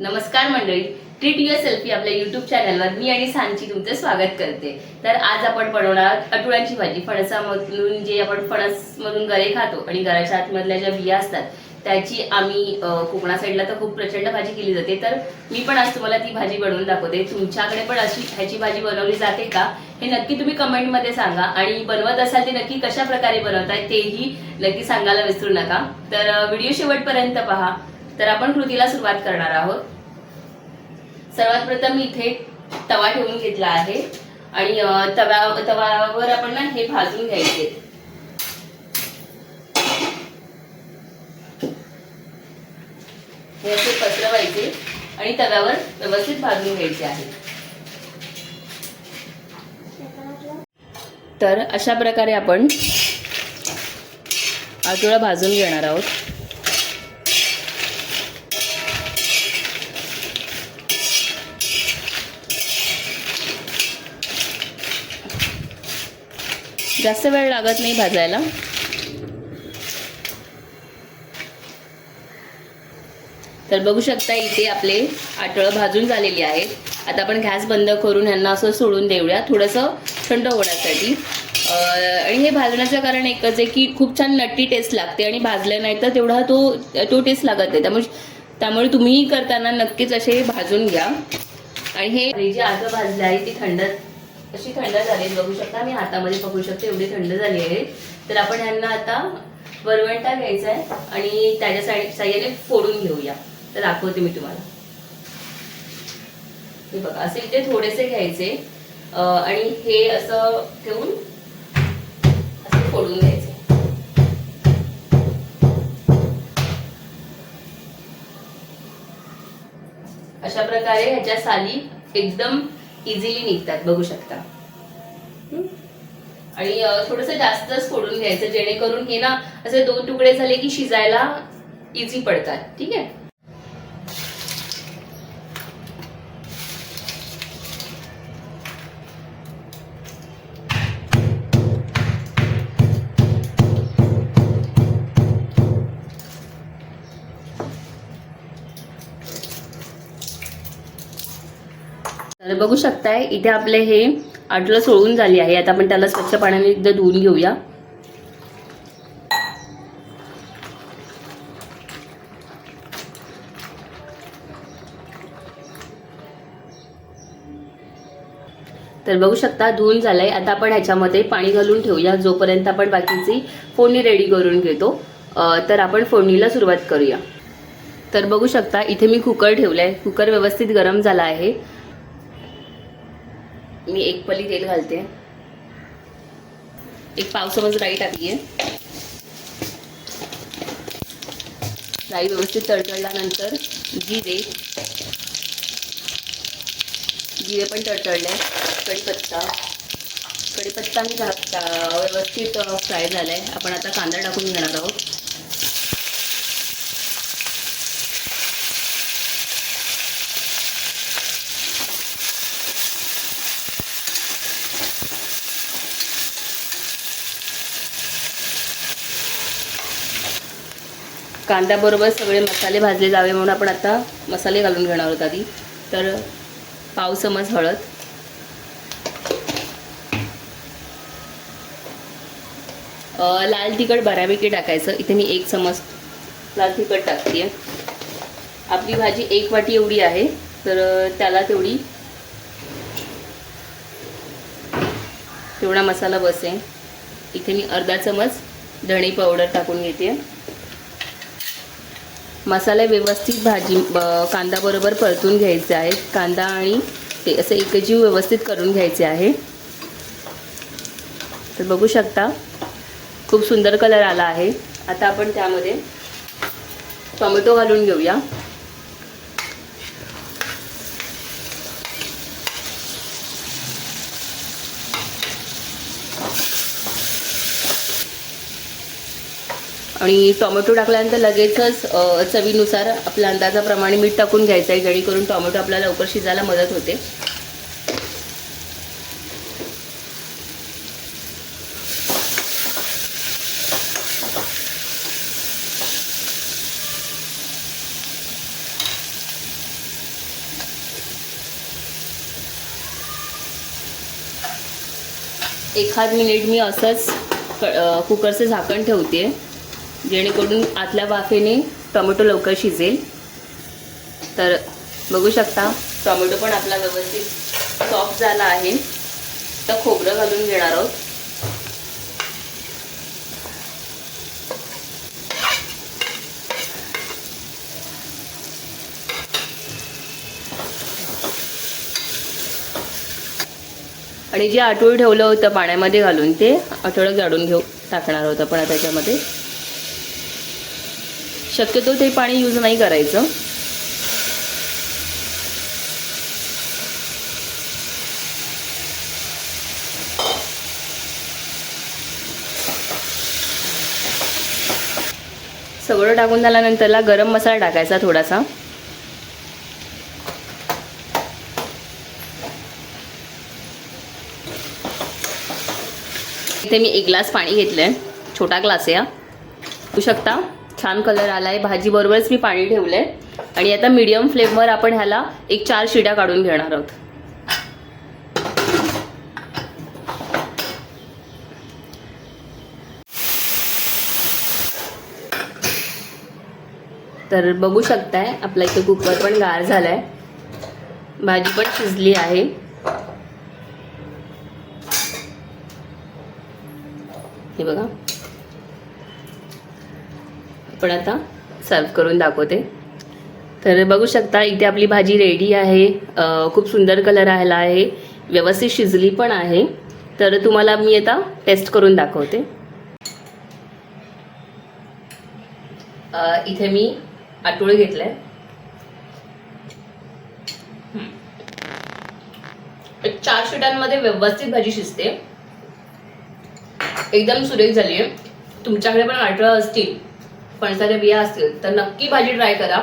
नमस्कार मंडळी treat your selfie आपल्या युट्यूब चॅनलवर मी आणि सांची तुमचं स्वागत करते. तर आज आपण बनवणार आहोत अटुळांची भाजी. फणसामधून जे आपण फणसमधून गरे खातो आणि गराच्या आतमधल्या ज्या बिया असतात त्याची आम्ही कोकणा साईडला तर खूप प्रचंड भाजी केली जाते. तर मी पण आज तुम्हाला ती भाजी बनवून दाखवते. तुमच्याकडे पण अशी ह्याची भाजी बनवली जाते का? हे नक्की तुम्ही कमेंटमध्ये सांगा. आणि बनवत असाल ते नक्की कशा प्रकारे बनवताय तेही नक्की सांगायला विसरू नका. तर व्हिडिओ शेवटपर्यंत पहा. तर आपण कृतीला सुरुवात करणार आहोत. सर्वात प्रथम मी इथे तवा ठेवून घेतला आहे आणि तव्या तव्यावर आपण ना हे भाजून घ्यायचे. हे असे पसरवायचे आणि तव्यावर व्यवस्थित भाजून घ्यायचे आहे. तर अशा प्रकारे आपण आठवडा भाजून घेणार आहोत. जास्त वेळ लागत नाही भाजायला. तर बघू शकता इथे आपले आटळं भाजून झालेली आहेत. आता आपण गॅस बंद करून ह्यांना असं सोडून देऊया थोडंसं थंड होण्यासाठी. आणि हे भाजण्याचं कारण एकच आहे की खूप छान नट्टी टेस्ट लागते आणि भाजलं नाही तर तेवढा तो तो टेस्ट लागत नाही. त्यामुळे त्यामुळे तुम्हीही करताना नक्कीच असे भाजून घ्या. आणि हे जे आगं भाजलं आहे ती थंड अशी थंड झाली बघू शकता मी हातामध्ये पकडू शकते एवढी थंड झाली आहे. तर आपण ह्यांना आता वरवंटा घ्यायचा आहे आणि त्याच्या साईड साह्याने फोडून घेऊया. तर दाखवते मी तुम्हाला. हे बघा असे इथे थोडेसे घ्यायचे. आणि हे असं ठेवून असे फोडून घ्यायचे. अशा प्रकारे ह्याच्या साली एकदम इझिली निघतात बघू शकता. आणि थोडस जास्तच फोडून घ्यायचं जेणेकरून हे ना असे दोन तुकडे झाले की शिजायला इझी पडतात ठीक आहे? तर बघू शकताय इथे आपले हे आटलं सोळून झाली आहे. आता आपण त्याला स्वच्छ पाण्याने एकदा धुवून घेऊया. तर बघू शकता धुवून झालंय. आता आपण ह्याच्यामध्ये पाणी घालून ठेवूया. जोपर्यंत आपण बाकीची फोडणी रेडी करून घेतो तर आपण फोडणीला सुरुवात करूया. तर बघू शकता इथे मी कुकर ठेवलाय. कुकर व्यवस्थित गरम झाला आहे. मी एक पली तेल घालते. एक पाव चमच राई टाकली आहे राई व्यवस्थित तडतडल्यानंतर जिरे. जिरे पण तडतडले. कढीपत्ता. कढीपत्ता मी व्यवस्थित फ्राय झालाय. आपण आता कांदा टाकून घेणार आहोत. कांद्याबरोबर सगळे मसाले भाजले जावे म्हणून आपण आता मसाले घालून घेणार आहोत आधी. तर पाव चमच हळद. लाल तिखट बऱ्यापैकी टाकायचं. इथे मी एक चमच लाल तिखट टाकते आपली भाजी एक वाटी एवढी आहे. तर त्याला तेवढी तेवढा मसाला बसेल इथे मी अर्धा चमच धणे पावडर टाकून घेते मसाले व्यवस्थित भाजी कांदाबरोबर परतून घ्यायचे आहेत कांदा आणि ते असं एकजीव व्यवस्थित करून घ्यायचे आहे. तर बघू शकता खूप सुंदर कलर आला आहे. आता आपण त्यामध्ये टोमॅटो घालून घेऊया. आणि टोमॅटो टाकल्यानंतर लगेचच चवीनुसार आपल्या अंदाजाप्रमाणे मीठ टाकून घ्यायचं आहे जेणेकरून टोमॅटो आपल्याला लवकर शिजायला मदत होते. एखाद मिनिट मी असंच कुकरचं झाकण ठेवते. जेणेकरून आतल्या वाफेने टोमॅटो लवकर शिजेल. तर बघू शकता टोमॅटो पण आपला व्यवस्थित सॉफ्ट झाला आहे. तर खोबरं घालून घेणार आहोत. आणि जे आठवड ठेवलं होतं पाण्यामध्ये घालून ते आठवडं जाडून घेऊ टाकणार होतं पण त्याच्यामध्ये. शक्यतो ते पाणी यूज नाही करायचं. सगळं टाकून झाल्यानंतरला गरम मसाला टाकायचा थोडासा. इथे मी एक ग्लास पाणी घेतलंय. छोटा ग्लास आहे बघू शकता? छान कलर आलाय. भाजी भाजीबरोबरच मी पाणी ठेवलंय. आणि आता मीडियम फ्लेमवर आपण ह्याला एक चार शिड्या काढून घेणार आहोत. तर बघू शकताय आपला इथे कुकर पण गार झालाय. भाजी पण शिजली आहे. हे बघा. पण आता सर्व करून दाखवते. तर बघू शकता इथे आपली भाजी रेडी आहे. खूप सुंदर कलर आला आहे. व्यवस्थित शिजली पण आहे. तर तुम्हाला मी आता टेस्ट करून दाखवते. इथे मी आटोळे घेतलंय. आहे चार शिटांमध्ये व्यवस्थित भाजी शिजते. एकदम सुरेख झाली आहे तुमच्याकडे पण आठवडा असतील. फणसाच्या बिया असतील तर नक्की भाजी ट्राय करा.